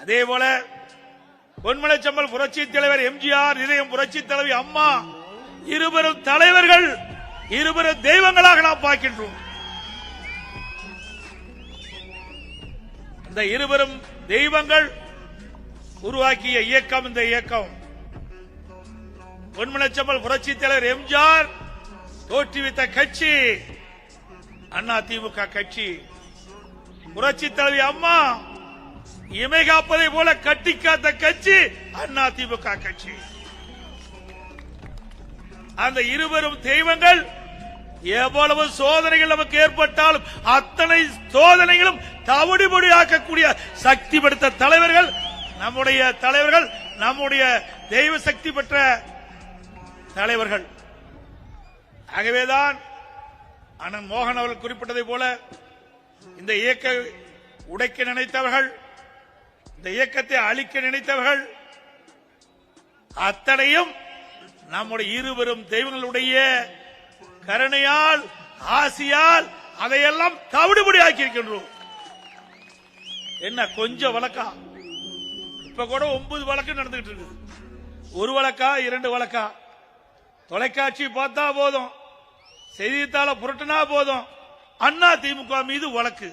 அதே போல பொன்மலைச்சம்பல் புரட்சி தலைவர் எம்ஜிஆர் இதயம் புரட்சி தலைவி அம்மா இருபெரும் தலைவர்கள் இருபெரும் தெய்வங்களாக நாம் பார்க்கின்றோம். இந்த இருவரும் தெய்வங்கள் உருவாக்கிய இயக்கம் இந்த இயக்கம். பொன்மலைச்சம்பல் புரட்சி தலைவர் எம்ஜிஆர் தோற்றுவித்த கட்சி அண்ணா திமுக கட்சி. புரட்சி தலைவி அம்மா இமை காப்பதை போல கட்டி காத்த கட்சி அண்ணா திமுக கட்சி. அந்த இருவரும் தெய்வங்கள் எவ்வளவு சோதனைகள் நமக்கு ஏற்பட்டாலும் அத்தனை சோதனைகளும் தவிடுபடியாக்கக்கூடிய சக்தி படுத்த தலைவர்கள் நம்முடைய தலைவர்கள் நம்முடைய தெய்வ சக்தி பெற்ற தலைவர்கள். ஆகவேதான் அண்ணன் மோகன் அவர்கள் குறிப்பிட்டதை போல இந்த இயக்க உடைக்க நினைத்தவர்கள் இந்த இயக்கத்தை அழிக்க நினைத்தவர்கள் அத்தனையும் நம்முடைய இருவரும் தெய்வங்களுடைய கருணையால் ஆசியால் அதையெல்லாம் தவிடுபடி ஆக்கியிருக்கின்றோம். என்ன கொஞ்சம் வழக்கா? இப்ப கூட ஒன்பது வழக்கு நடந்துகிட்டு இருக்கு ஒரு வழக்கா இரண்டு வழக்கா? தொலைக்காட்சி பார்த்தா போதும். செய்தித்தாள புரட்டினா போதும். அண்ணா திமுக மீது வழக்கு.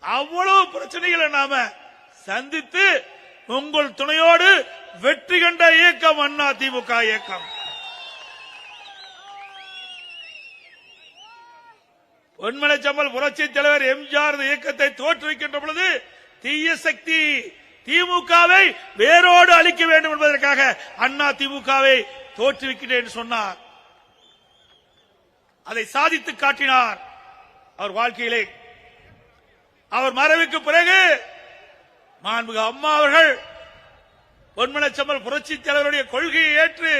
அவ்வளவு பிரச்சனைகளை நாம சந்தித்து உங்கள் துணையோடு வெற்றி கண்ட இயக்கம் அண்ணா திமுக இயக்கம். பொன்மலைச்சம்பல் புரட்சி தலைவர் எம்ஜிஆர் இயக்கத்தை தோற்றுவிக்கின்ற பொழுது தீய சக்தி திமுகவை வேரோடு அழிக்க வேண்டும் என்பதற்காக அண்ணா திமுகவை தோற்றுவிக்கிறேன் என்று சொன்னார். அதை சாதித்து காட்டினார். அவர் வாழ்க்கையிலே. அவர் மறைவுக்கு பிறகு மாண்புக அம்மா அவர்கள் பொன்மனச்சம்பல் புரட்சி தலைவருடைய கொள்கையை ஏற்று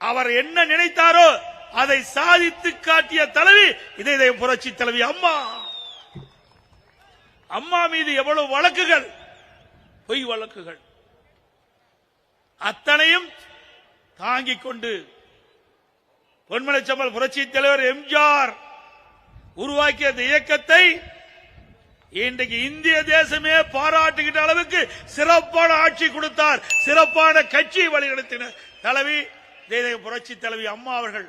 அவர் என்ன நினைத்தாரோ அதை சாதித்து காட்டிய தலைவி இதே இதயம் புரட்சி தலைவி அம்மா. அம்மா மீது எவ்வளவு வழக்குகள் பொய் வழக்குகள். அத்தனையும் தாங்கிக் கொண்டு பொன்மலைச்சம்பல் புரட்சி தலைவர் எம்ஜிஆர் உருவாக்கிய இந்த இயக்கத்தை இன்றைக்கு இந்திய தேசமே பாராட்டுகின்ற அளவுக்கு சிறப்பான ஆட்சி கொடுத்தார். சிறப்பான கட்சி வழிநடத்தினர். தலைவி தேசிய புரட்சி தலைவி அம்மா அவர்கள்